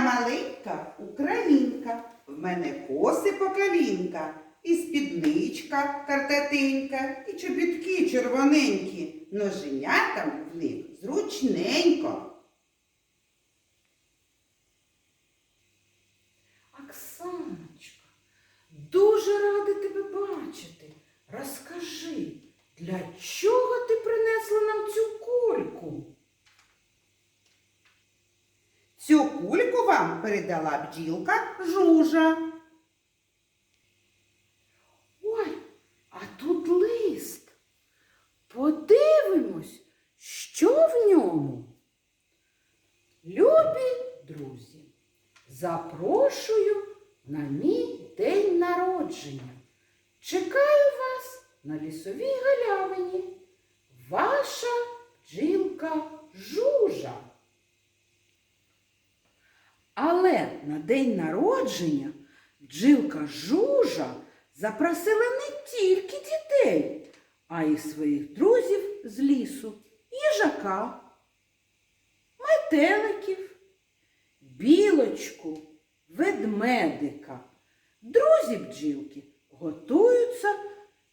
Я маленька українка, в мене коси по колінка, і спідничка картатенька, і чобітки червоненькі, ноженятам в них зручненько. Оксаночка, дуже рада тебе бачити. Розкажи, для чого ти принесла нам цю кульку? Цю кульку вам передала бджілка жужа. Ой, а тут лист. Подивимось, що в ньому. Любі друзі, запрошую на мій день народження. Чекаю вас на лісовій галявині. Ваша бджілка жужа. Але на день народження бджілка жужа запросила не тільки дітей, а й своїх друзів з лісу, їжака, метеликів, білочку, ведмедика. Друзі бджілки готуються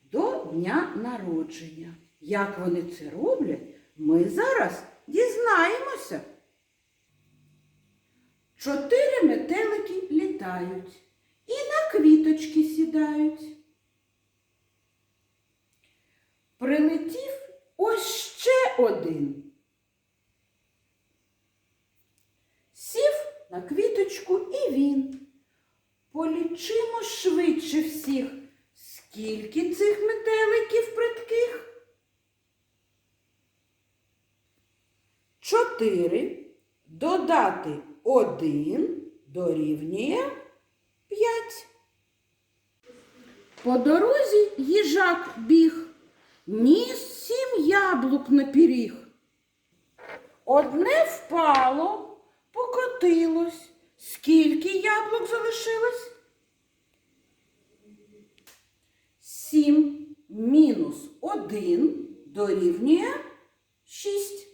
до дня народження. Як вони це роблять, ми зараз дізнаємося. Чотири метелики літають і на квіточки сідають. Прилетів ось ще один. Сів на квіточку і він. Полічимо швидше всіх, скільки цих метеликів придких. Чотири додати один дорівнює п'ять. По дорозі їжак біг, ніс сім яблук на піріг. Одне впало, покотилось. Скільки яблук залишилось? Сім мінус один дорівнює шість.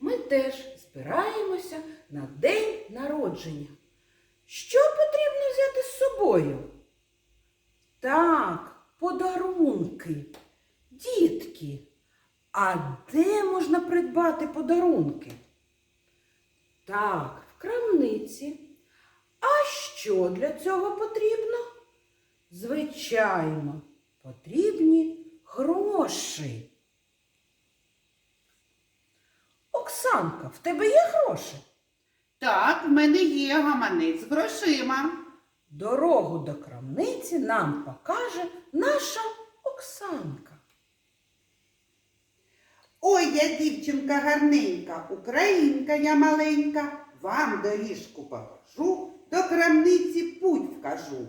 Ми теж збираємося на день народження. Що потрібно взяти з собою? Так, подарунки. Дітки, а де можна придбати подарунки? Так, в крамниці. А що для цього потрібно? Звичайно, потрібні гроші. Оксанка, в тебе є гроші? Так, в мене є гаманець з грошима. Дорогу до крамниці нам покаже наша Оксанка. Ой, я дівчинка гарненька, українка я маленька, вам доріжку покажу, до крамниці путь вкажу.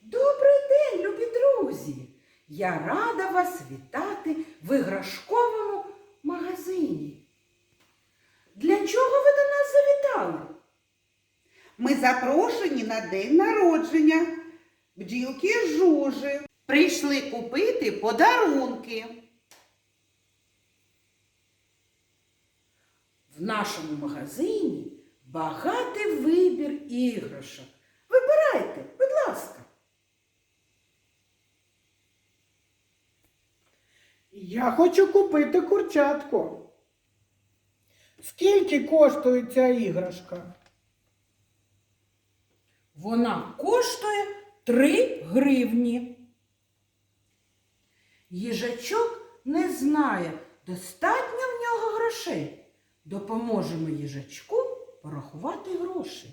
Добрий день, любі друзі! Я рада вас вітати в іграшковому магазині. Для чого ви до нас завітали? Ми запрошені на день народження. Бджілки жужи. Прийшли купити подарунки. В нашому магазині багатий вибір іграшок. Вибирайте, будь ласка. Я хочу купити курчатку. Скільки коштує ця іграшка? Вона коштує 3 гривні. Їжачок не знає, достатньо в нього грошей. Допоможемо їжачку порахувати гроші.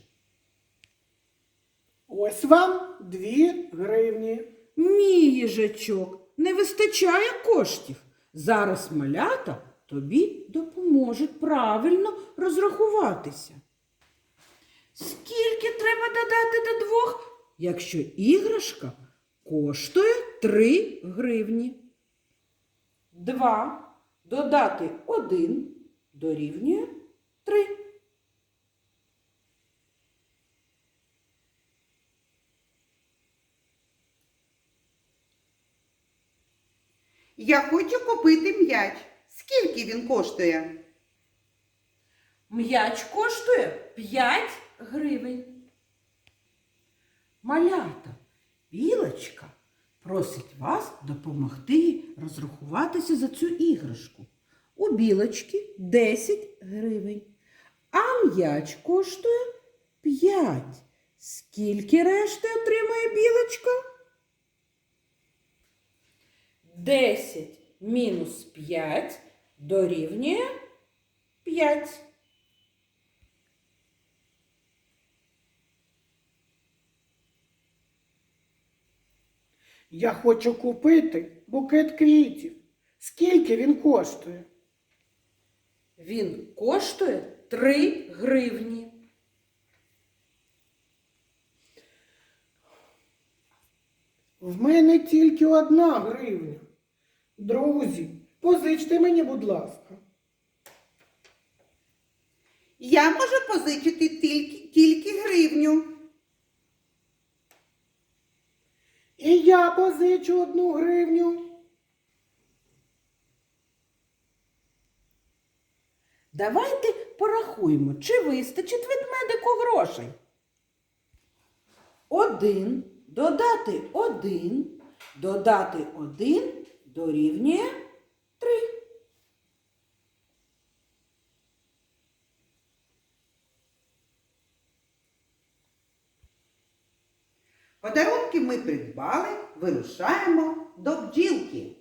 Ось вам дві гривні. Ні, їжачок, не вистачає коштів. Зараз малята тобі допоможуть правильно розрахуватися. Скільки треба додати до двох, якщо іграшка коштує 3 гривні? Два додати один дорівнює 3. Я хочу купити м'яч. Скільки він коштує? М'яч коштує 5 гривень. Малята, білочка просить вас допомогти розрахуватися за цю іграшку. У білочки 10 гривень, а м'яч коштує 5. Скільки решти отримає білочка? 10 мінус 5 дорівнює 5. Я хочу купити букет квітів. Скільки він коштує? Він коштує 3 гривні. В мене тільки одна гривня. Друзі, позичте мені, будь ласка. Я можу позичити тільки, тільки гривню. І я позичу одну гривню. Давайте порахуємо, чи вистачить ведмедику грошей. Один додати один, додати один дорівнює три. Подарунки ми придбали, вирушаємо до бджілки.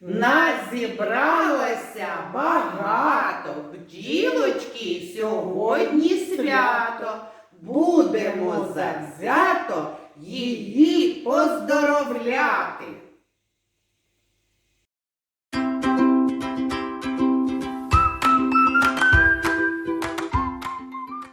Нас зібралося багато бджілочки сьогодні свято. Будемо завзято її поздоровляти.